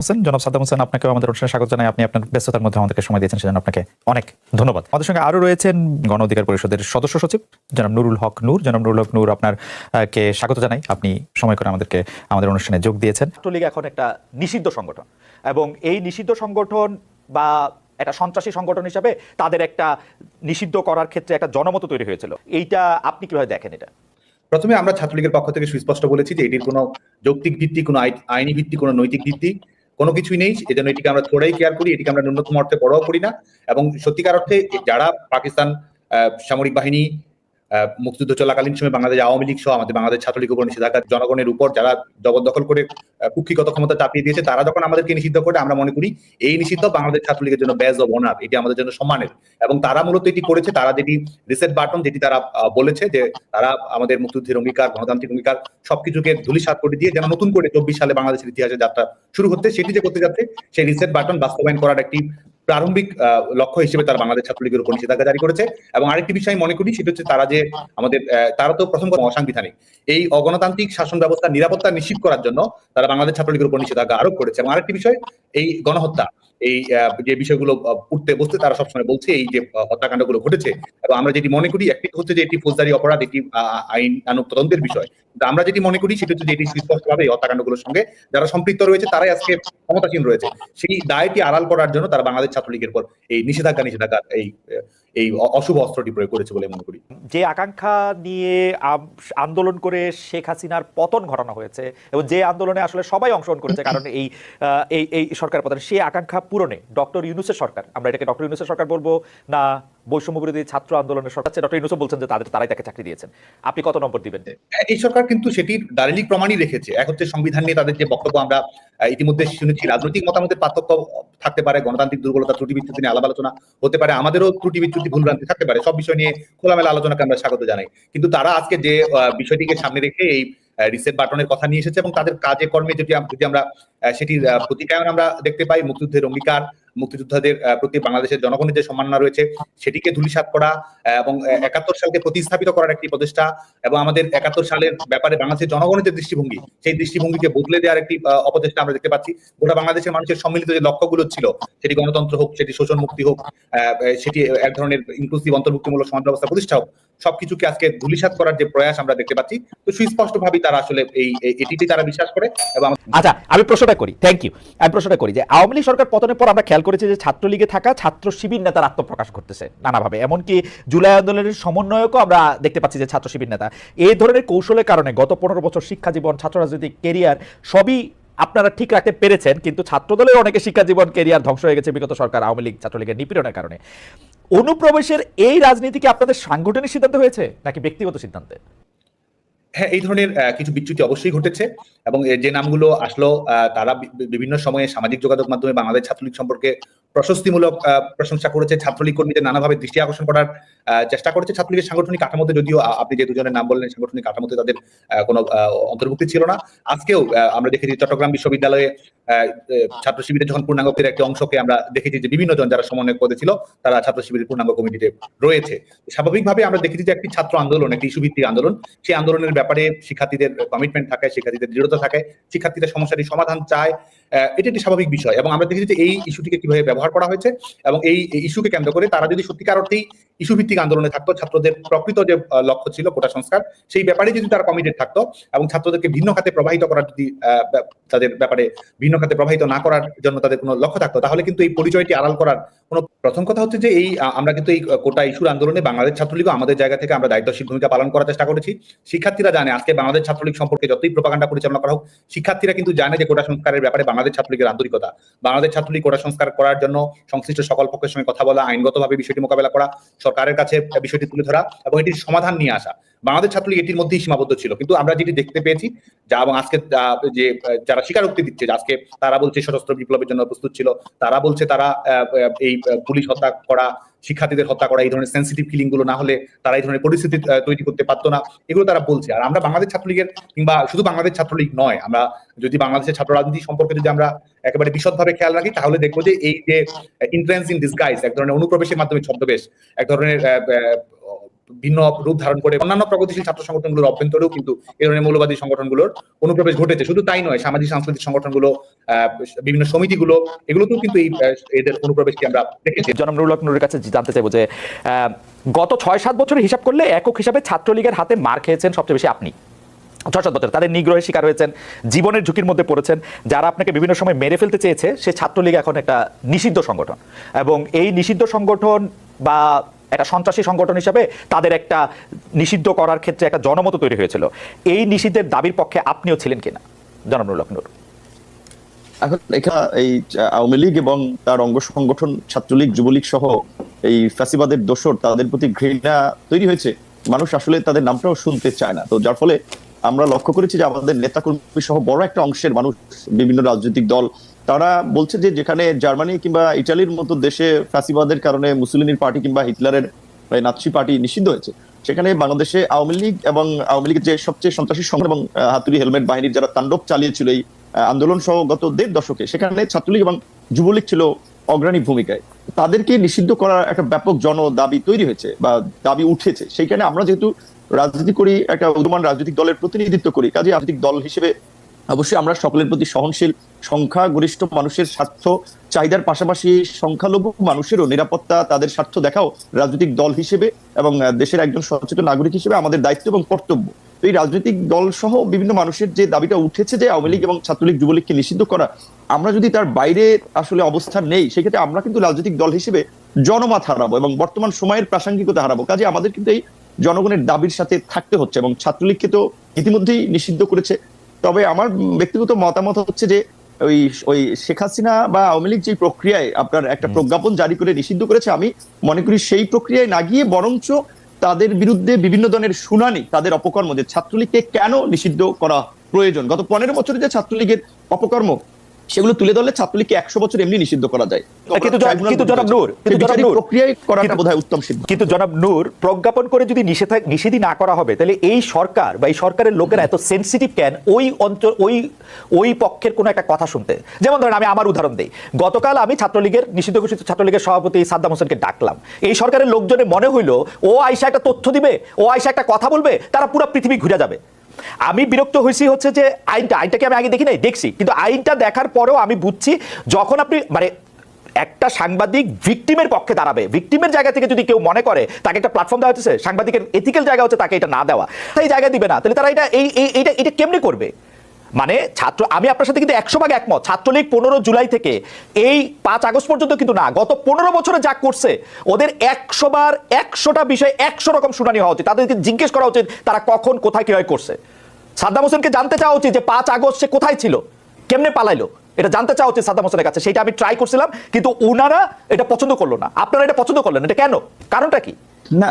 হোসেন, জনাব সাদ্দাম হোসেন আপনাকে আমাদের অনুষ্ঠানে স্বাগত জানাই। আপনি আপনার ব্যস্ততার মধ্যে আমাদেরকে সময় দিয়েছেন, সেজন্য আপনাকে অনেক ধন্যবাদ। আমাদের সঙ্গে আরও রয়েছেন গণ অধিকার পরিষদের সদস্য সচিব, জনাব নুরুল হক নূর। জনাব নুরুল হক নূর, আপনার কে স্বাগত জানাই। আপনি সময় করে আমাদেরকে, আমাদের অনুষ্ঠানে যোগ দিয়েছেন। ছাত্রলীগ এখন একটা নিষিদ্ধ সংগঠন এবং এই নিষিদ্ধ সংগঠন বা একটা সন্ত্রাসী সংগঠন হিসাবে তাদের একটা নিষিদ্ধ করার ক্ষেত্রে একটা জনমত তৈরি হয়েছিল। এইটা আপনি কীভাবে দেখেন এটা? প্রথমে আমরা ছাত্রলীগের পক্ষ থেকে সুস্পষ্ট বলেছি যে এটির কোনো যৌক্তিক ভিত্তি, কোনো আই- আইনি ভিত্তি, কোনো নৈতিক ভিত্তি কোনো কিছুই নেই এজন্য এটিকে আমরা থোড়াই কেয়ার করি, এটিকে আমরা ন্যূনতম অর্থে বড় করি না। এবং সত্যিকার অর্থে, যারা পাকিস্তান সামরিক বাহিনী মুক্তিযুদ্ধ চলাকালীন সময় বাংলাদেশ আওয়ামী লীগ সহ আমাদের বাংলাদেশ ছাত্রলীগ উপর নিষেধাজ্ঞা, জনগণের উপর যারা জবরদখল করে কুক্ষিগত ক্ষমতা চাপিয়ে দিয়েছে, তারা যখন আমাদেরকে নিষিদ্ধ করে, আমরা মনে করি এই নিষিদ্ধ বাংলাদেশ ছাত্রলীগের জন্য ব্যাজ অব অনার এটি আমাদের জন্য সম্মানের। এবং তারা মূলত এটি করেছে, তারা যেটি রিসেট বাটন যেটি তারা বলেছে যে তারা আমাদের মুক্তিযুদ্ধের অঙ্গীকার, গণতান্ত্রিক অঙ্গীকার, সবকিছুকে ধুলিসাৎ করে দিয়ে যেন নতুন করে চব্বিশ সালে বাংলাদেশের ইতিহাসে যাত্রা শুরু হচ্ছে, সেটি যে করতে যাচ্ছে, সেই রিসেট বাটন বাস্তবায়ন করার একটি প্রারম্ভিক লক্ষ্য হিসেবে তারা বাংলাদেশ ছাত্রলীগের উপর নিষেধাজ্ঞা জারি করেছে। এবং আরেকটি বিষয় মনে করি, সেটা হচ্ছে তারা যে আমাদের তারা তো প্রথম কথা অসাংবিধানিক। এই অগণতান্ত্রিক শাসন ব্যবস্থা নিরাপত্তা নিশ্চিত করার জন্য তারা বাংলাদেশ ছাত্রলীগের উপর নিষেধাজ্ঞা আরোপ করেছে। এবং আরেকটি বিষয়, এই গণহত্যা, এই যে বিষয়গুলো উঠতে বসতে তারা সবসময় বলছে, এই যে হত্যাকাণ্ডগুলো ঘটেছে। এবং আমরা যেটি মনে করি, একটি হচ্ছে যে এটি ফৌজদারি অপরাধ, এটি আইন আনুক তদন্তের বিষয়। আমরা যেটি মনে করি সেটা হচ্ছে যে এটি সুস্পষ্টভাবে এই হত্যাকাণ্ডগুলোর সঙ্গে যারা সম্পৃক্ত রয়েছে তারাই আজকে ক্ষমতাসীন রয়েছে। সেই দায়টি আড়াল করার জন্য তারা বাংলাদেশ ছাত্রলীগের পর এই নিষেধাজ্ঞা নিষেধাজ্ঞা এই এই অশুভ অস্ত্রটি প্রয়োগ করেছে বলে মনে করি। যে আকাঙ্ক্ষা নিয়ে আন্দোলন করে শেখ হাসিনার পতন ঘটানো হয়েছে এবং যে আন্দোলনে আসলে সবাই অংশগ্রহণ করেছে, কারণ এই এই এই সরকার পতন, সেই আকাঙ্ক্ষা পূরণে ডক্টর ইউনুসের সরকার, আমরা এটাকে ডক্টর ইউনুসের সরকার বলব না বৈষম্য বিরোধী ছাত্র আন্দোলনের সরকার ডক্টর ইউনুসও বলছেন যে তাদের তারাই তাকে চাকরি দিয়েছেন। আপনি কত নম্বর দিবেন? এই সরকার কিন্তু সেটির দালিলিক প্রমাণই রেখেছে। এক হচ্ছে সংবিধান নিয়ে তাদের যে বক্তব্য আমরা ইতিমধ্যে শুনেছি রাজনৈতিক মতামতের পার্থক্য থাকতে পারে গণতান্ত্রিক দুর্বলতা ত্রুটি বিচ্যুতি নিয়ে আলাপ আলোচনা হতে পারে আমাদেরও ত্রুটি বিচ্যুতি ভুলভ্রান্তি থাকতে পারে সব বিষয় নিয়ে খোলামেলা আলোচনাকে আমরা স্বাগত জানাই। কিন্তু তারা আজকে যে বিষয়টিকে সামনে রেখে এই রিসেট বাটনের কথা নিয়ে এসেছে এবং তাদের কাজে কর্মে যদি যদি আমরা আহ, প্রতিকায়ন আমরা দেখতে পাই মুক্তিযুদ্ধের অঙ্গীকার মুক্তিযোদ্ধাদের প্রতি বাংলাদেশের জনগণের যে সম্মাননা রয়েছে, সেটিকে ধুলিসাৎ করা এবং একাত্তর সালকে প্রতিস্থাপিত করার একটি প্রচেষ্টা এবং আমাদের একাত্তর সালের ব্যাপারে বাংলাদেশের জনগণের যে দৃষ্টিভঙ্গি, সেই দৃষ্টিভঙ্গিকে বদলে দেওয়ার একটি অপচেষ্টা আমরা দেখতে পাচ্ছি। গোটা বাংলাদেশের মানুষের সম্মিলিত যে লক্ষ্যগুলো ছিল, সেটি গণতন্ত্র হোক, সেটি শোষণ মুক্তি হোক সেটি এক ধরনের ইনক্লুসিভ অন্তর্ভুক্তিমূলক সমাজ ব্যবস্থা প্রতিষ্ঠা হোক, সবকিছুকে আজকে ধুলিসাৎ করার যে প্রয়াস আমরা দেখতে পাচ্ছি, তো সুস্পষ্টভাবেই তারা আসলে এই, এই- এটিতে তারা বিশ্বাস করে এবং আচ্ছা আমি প্রশ্নটা করি থ্যাংক ইউ আমি প্রশ্নটা করি যে আওয়ামী লীগ সরকার পতনের পর আমরা খেয়াল করেছি যে ছাত্রলীগে থাকা ছাত্র শিবির নেতার আত্মপ্রকাশ করতেছে নানাভাবে। এমনকি জুলাই আন্দোলনের সমন্বয়কও আমরা দেখতে পাচ্ছি যে ছাত্র শিবির নেতা। এই ধরনের কৌশলের কারণে গত পনেরো বছর শিক্ষা জীবন, ছাত্র রাজনৈতিক কেরিয়ার সবই আপনারা ঠিক রাখতে পেরেছেন, কিন্তু ছাত্রদলের অনেকে শিক্ষা জীবন, কেরিয়ার ধ্বংস হয়ে গেছে বিগত সরকার আওয়ামী লীগ ছাত্রলীগের নিপীড়নের কারণে। অনুপ্রবেশের এই রাজনীতি কি আপনাদের সাংগঠনিক সিদ্ধান্ত হয়েছে নাকি ব্যক্তিগত সিদ্ধান্তে হ্যাঁ এই ধরনের কিছু বিচ্যুতি অবশ্যই ঘটেছে এবং যে নামগুলো আসলো তারা বিভিন্ন সময়ে সামাজিক যোগাযোগ মাধ্যমে বাংলাদেশ ছাত্রলীগ সম্পর্কে প্রশস্তিমূলক প্রশংসা করেছে ছাত্রলীগ কর্মীদের নানাভাবে দৃষ্টি আকর্ষণ করার চেষ্টা করেছে ছাত্রলীগের সাংগঠনিক কাঠামোতে। যদিও আপনি যে দুজনের নাম বললেন, সাংগঠনিক কাঠামোতে তাদের কোনো অন্তর্ভুক্তি ছিল না। আজকেও আমরা দেখেছি চট্টগ্রাম বিশ্ববিদ্যালয়ে ছাত্র শিবিরের যখন পূর্ণাঙ্গের একটি অংশকে আমরা দেখেছি যে বিভিন্ন জন যারা সমন্বয় পদে ছিল, তারা ছাত্র শিবিরের পূর্ণাঙ্গ কমিটিতে রয়েছে। স্বাভাবিকভাবে আমরা দেখেছি যে একটি ছাত্র আন্দোলন, একটি ইস্যু ভিত্তিক আন্দোলন। সেই আন্দোলনের ব্যাপারে শিক্ষার্থীদের কমিটমেন্ট থাকে, শিক্ষার্থীদের দৃঢ়তা থাকে শিক্ষার্থীদের সমস্যাটি সমাধান চায় এটি একটি স্বাভাবিক বিষয়। এবং আমরা দেখেছি যে এই ইস্যুটিকে কীভাবে ব্যবহার করা হয়েছে এবং এই ইস্যুকে কেন্দ্র করে তারা যদি সত্যিকার অর্থেই ইস্যু ভিত্তিক আন্দোলনে থাকতো, ছাত্রদের প্রকৃত যে লক্ষ্য ছিল কোটা সংস্কার, সেই ব্যাপারে যদি তারা কমিটেড থাকতো এবং ছাত্রদেরকে ভিন্ন খাতে প্রবাহিত করার যদি তাদের ব্যাপারে ভিন্ন খাতে প্রবাহিত না করার জন্য তাদের কোনো লক্ষ্য থাকতো, তাহলে কিন্তু এই পরিচয়টি আড়াল করার কোনো প্রথম কথা হচ্ছে যে এই আমরা কিন্তু এই কোটা ইস্যুর আন্দোলনে বাংলাদেশ ছাত্রলীগ আমাদের জায়গা থেকে আমরা দায়িত্বশীল ভূমিকা পালন করার চেষ্টা করেছি। শিক্ষার্থীরা জানে, আজকে বাংলাদেশ ছাত্রলীগ সম্পর্কে যতই প্রকাণ্ডা পরিচালনা করা হোক, শিক্ষার্থীরা কিন্তু জানে যে কোটা সংস্কারের ব্যাপারে বাংলাদেশ ছাত্রলীগের আন্তরিকতা। বাংলাদেশ ছাত্রলীগ কোটা সংস্কার করার জন্য সংশ্লিষ্ট সকল পক্ষের সঙ্গে কথা বলা, আইনগতভাবে বিষয়টি মোকাবেলা করা, সরকারের কাছে বিষয়টি তুলে ধরা এবং এটির সমাধান নিয়ে আসা। বাংলাদেশ ছাত্রলীগ এটির মধ্যেই সীমাবদ্ধ ছিল। কিন্তু আমরা যেটি দেখতে পেয়েছি, যা এবং আজকে, যে যারা স্বীকারোক্তি দিচ্ছে আজকে তারা বলছে সশস্ত্র বিপ্লবের জন্য প্রস্তুত ছিল, তারা বলছে তারা এই পুলিশ হত্যা করা, শিক্ষার্থীদের হত্যা করা, এই ধরনের সেন্সিটিভ ফিলিংগুলো না হলে তারা এই ধরনের পরিস্থিতি তৈরি করতে পারতো না। এগুলো তারা বলছে। আর আমরা বাংলাদেশ ছাত্রলীগের কিংবা শুধু বাংলাদেশ ছাত্রলীগ নয়, আমরা যদি বাংলাদেশের ছাত্র রাজনীতি সম্পর্কে যদি আমরা একেবারে বিশদভাবে খেয়াল রাখি, তাহলে দেখব যে এই যে ইন্ট্রেন্স ইন ডিসগাইজ এক ধরনের অনুপ্রবেশের মাধ্যমে ছদ্মবেশ, এক ধরনের ভিন্ন রূপ ধারণ করে অন্যান্য প্রগতিশীল ছাত্র সংগঠনগুলোর অভ্যন্তরেও কিন্তু এই ধরনের মৌলবাদী সংগঠনগুলোর অনুপ্রবেশ ঘটেছে। শুধু তাই নয়, সামাজিক সাংস্কৃতিক সংগঠনগুলো বিভিন্ন সমিতিগুলো, এগুলোতেও কিন্তু এই এদের অনুপ্রবেশকে আমরা দেখেছি। নুরের কাছে জানতে চাইব যে গত ছয় সাত বছরের হিসাব করলে একক হিসাবে ছাত্রলীগের হাতে মার খেয়েছেন সবচেয়ে বেশি আপনি। ছয় সাত বছর তাদের নিগ্রহের শিকার হয়েছেন, জীবনের ঝুঁকির মধ্যে পড়েছেন, যারা আপনাকে বিভিন্ন সময় মেরে ফেলতে চেয়েছে, সে ছাত্রলীগ এখন একটা নিষিদ্ধ সংগঠন। এবং এই নিষিদ্ধ সংগঠন বা একটা সন্ত্রাসী সংগঠন হিসাবে তাদের একটা নিষিদ্ধ করার ক্ষেত্রে একটা জনমত তৈরি হয়েছিল। এই নিষিদ্ধের দাবির পক্ষে আপনিও ছিলেন কিনা? জনাব লক্ষ্ণৌর এখন এখানে এই আওয়ামী লীগ এবং তার অঙ্গ সংগঠন ছাত্রলীগ, যুবলীগ সহ এই ফ্যাসিবাদের দোষর তাদের প্রতি ঘৃণা তৈরি হয়েছে। মানুষ আসলে তাদের নামটাও শুনতে চায় না। তো যার ফলে আমরা লক্ষ্য করেছি যে আমাদের নেতাকর্মী সহ বড় একটা অংশের মানুষ বিভিন্ন রাজনৈতিক দল, তারা বলছে যে যেখানে জার্মানি কিংবা ইটালির মতো দেশে ফ্যাসিবাদের কারণে মুসলিনীর পার্টি কিংবা হিটলারের নাৎসি পার্টি নিষিদ্ধ হয়েছে। সেখানে বাংলাদেশে আওয়ামী লীগ এবং আওয়ামী লীগের যে সবচেয়ে সন্ত্রাসী সংগঠন এবং হাতুরি হেলমেট বাহিনীর যারা তাণ্ডব চালিয়েছিল এই আন্দোলন সহ গত দেড় দশকে, সেখানে ছাত্রলীগ এবং যুবলীগ ছিল অগ্রণী ভূমিকায়। তাদেরকে নিষিদ্ধ করার একটা ব্যাপক জন দাবি তৈরি হয়েছে বা দাবি উঠেছে। সেইখানে আমরা যেহেতু রাজনীতি করি, একটা উদমান রাজনৈতিক দলের প্রতিনিধিত্ব করি। কাজে রাজনৈতিক দল হিসেবে অবশ্যই আমরা সকলের প্রতি সহনশীল, সংখ্যাগরিষ্ঠ মানুষের স্বার্থ, চাহিদার পাশাপাশি সংখ্যালঘু মানুষেরও নিরাপত্তা, তাদের স্বার্থ দেখাও রাজনৈতিক দল হিসেবে এবং দেশের একজন সচেতন নাগরিক হিসেবে আমাদের দায়িত্ব এবং কর্তব্য। তো এই রাজনৈতিক দল সহ বিভিন্ন মানুষের যে দাবিটা উঠেছে যে আওয়ামী লীগ এবং ছাত্রলীগ, যুবলীগকে নিষিদ্ধ করা, আমরা যদি তার বাইরে আসলে অবস্থান নেই, সেক্ষেত্রে আমরা কিন্তু রাজনৈতিক দল হিসেবে জনমত হারাবো এবং বর্তমান সময়ের প্রাসঙ্গিকতা হারাবো। কাজে আমাদের কিন্তু এই জনগণের দাবির সাথে থাকতে হচ্ছে এবং ছাত্রলীগকে তো ইতিমধ্যেই নিষিদ্ধ করেছে। তবে আমার ব্যক্তিগত মতামত হচ্ছে যে ওই ওই শেখ হাসিনা বা আওয়ামী লীগ যে প্রক্রিয়ায় আপনার একটা প্রজ্ঞাপন জারি করে নিষিদ্ধ করেছে আমি মনে করি সেই প্রক্রিয়ায় না গিয়ে বরঞ্চ তাদের বিরুদ্ধে বিভিন্ন ধরনের শুনানি তাদের অপকর্ম যে ছাত্রলীগকে কেন নিষিদ্ধ করা প্রয়োজন? গত পনেরো বছরে যে ছাত্রলীগের অপকর্ম সেগুলো তুলে ধরলে ছাত্রলীগকে একশো বছর এমনি নিষিদ্ধ করা যায়। কিন্তু জনাব- কিন্তু জনাব নূর, কিন্তু জনাব নূর, প্রক্রিয়ায় করাটা বোধহয় উত্তম সিদ্ধান্ত। কিন্তু জনাব নূর প্রজ্ঞাপন করে যদি নিষেধ নিষেধই না করা হবে তাহলে এই সরকার বা এই সরকারের লোকেরা এত সেন্সিটিভ কেন? ওই অঞ্চল ওই ওই পক্ষের কোনো একটা কথা শুনতে। যেমন ধরেন আমি আমার উদাহরণ দিই। গতকাল আমি ছাত্রলীগের নিষিদ্ধ ঘোষিত ছাত্রলীগের সভাপতি সাদ্দাম হোসেনকে ডাকলাম। এই সরকারের লোকজনে মনে হইল ও আইসা একটা তথ্য দিবে ও আইসা একটা কথা বলবে তারা পুরো পৃথিবী ঘুরে যাবে। আমি বিরক্ত হয়েছি হচ্ছে যে আইনটা, আইনটাকে আমি আগে দেখি নাই, দেখছি। কিন্তু আইনটা দেখার পরেও আমি বুঝছি, যখন আপনি মানে একটা সাংবাদিক ভিকটিমের পক্ষে দাঁড়াবে, ভিকটিমের জায়গা থেকে যদি কেউ মনে করে, তাকে একটা প্ল্যাটফর্ম দেওয়া হচ্ছে সাংবাদিকের এথিক্যাল জায়গা হচ্ছে তাকে এটা না দেওয়া, তাই জায়গা দিবে না। তাহলে তারা এটা, এই এইটা এটা কেমনি করবে? মানে ছাত্র, আমি আপনার সাথে কিন্তু একশো ভাগ একমত, ছাত্রলীগ পনেরো জুলাই থেকে এই পাঁচ আগস্ট পর্যন্ত কিন্তু না, গত পনেরো বছরে যা করছে, ওদের একশো বার একশোটা বিষয়ে একশো রকম শুনানি হওয়া উচিত। তাদেরকে জিজ্ঞেস করা উচিত, তারা কখন, কোথায়, কীভাবে করছে। সাদ্দাম হোসেনকে জানতে চাওয়া উচিত যে পাঁচ আগস্ট সে কোথায় ছিল, কেমনে পালাইলো, এটা জানতে চাওয়া উচিত সাদ্দাম হোসেনের কাছে। সেটা আমি ট্রাই করছিলাম, কিন্তু ওনারা এটা পছন্দ করল না। আপনারা এটা পছন্দ করলেন, এটা কেন? কারণটা কি? না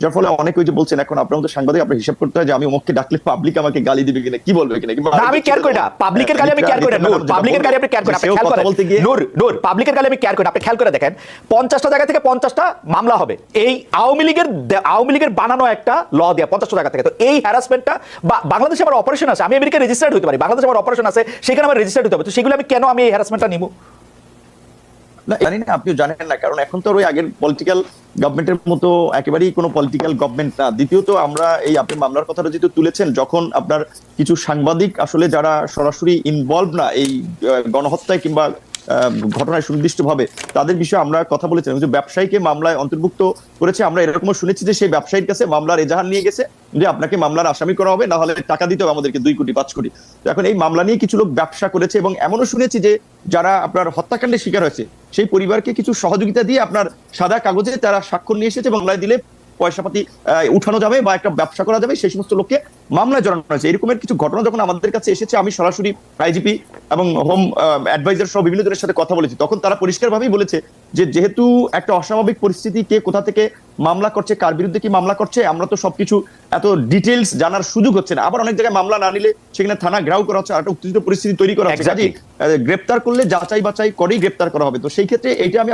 যার ফলে অনেকে ওই যে বলছেন এখন আপনার মতো সাংবাদিক আপনার হিসাব করতে হয় যে আমি অমুককে ডাকলে পাবলিক আমাকে গালি দিবে কিনা কি বলবে কিনা? কিংবা আমি কেয়ার করি না। পাবলিকের গালি আমি কেয়ার করি না। নূর পাবলিকের গালি আপনি কেয়ার করেন আপনি খেয়াল করেন। বলতে গিয়ে নূর নূর পাবলিকের গালি আমি কেয়ার করি না, আপনি খেয়াল করে দেখেন পঞ্চাশটা জায়গা থেকে পঞ্চাশটা মামলা হবে। এই আওয়ামী লীগের আওয়ামী লীগের বানানো একটা ল দেয়া পঞ্চাশটা জায়গা থেকে। তো এই হ্যারাসমেন্টটা বাংলাদেশে আমার অপারেশন আছে। আমি আমেরিকা রেজিস্টার্ড হতে পারি। বাংলাদেশে আমার অপারেশন আছে। সেখানে আমার রেজিস্টার্ড হতে হবে। তো সেগুলো আমি কেন আমি এই হ্যারাসমেন্টটা নিব? না, জানি না, আপনিও জানেন না, কারণ এখন তো ওই আগের পলিটিক্যাল গভর্নমেন্টের মতো একেবারেই কোনো পলিটিক্যাল গভর্নমেন্ট না। দ্বিতীয়ত আমরা এই আপনি মামলার কথাটা যেহেতু তুলেছেন, যখন আপনার কিছু সাংবাদিক আসলে যারা সরাসরি ইনভলভ না, এই গণহত্যায় কিংবা ঘটনায় সুনির্দিষ্টভাবে। তাদের বিষয়ে আমরা কথা বলেছিলাম যে ব্যবসায়ীকে মামলায় অন্তর্ভুক্ত করেছে। আমরা এরকমও শুনেছি যে সেই ব্যবসায়ীর কাছে মামলার এজাহার নিয়ে গেছে, যে আপনাকে মামলার আসামি করা হবে না হলে টাকা দিতে হবে আমাদেরকে দুই কোটি, পাঁচ কোটি। তো এখন এই মামলা নিয়ে কিছু লোক ব্যবসা করেছে এবং এমনও শুনেছি যে যারা আপনার হত্যাকাণ্ডের শিকার হয়েছে, সেই পরিবারকে কিছু সহযোগিতা দিয়ে আপনার সাদা কাগজে তারা স্বাক্ষর নিয়ে এসেছে এবং মামলায় দিলে পয়সাপাতি উঠানো যাবে বা একটা ব্যবসা করা যাবে সেই সমস্ত লোককে মামলায় জড়ানো হয়েছে। এরকমের কিছু ঘটনা যখন আমাদের কাছে এসেছে আমি সরাসরি আইজিপি এবং হোম অ্যাডভাইজার সহ বিভিন্ন জনের সাথে কথা বলেছি। তখন তারা পরিষ্কারভাবেই বলেছে যে যেহেতু একটা অস্বাভাবিক পরিস্থিতি কে কোথা থেকে মামলা করছে কার বিরুদ্ধে কি মামলা করছে আমরা তো সবকিছু এত ডিটেলস জানার সুযোগ হচ্ছে না। আবার অনেক জায়গায় মামলা না নিলে সেখানে থানা ঘেরাও করা হচ্ছে আর একটা উত্তেজিত পরিস্থিতি তৈরি করা হচ্ছে। গ্রেপ্তার করলে যাচাই বাছাই করেই গ্রেপ্তার করা হবে। তো সেই ক্ষেত্রে এটা আমি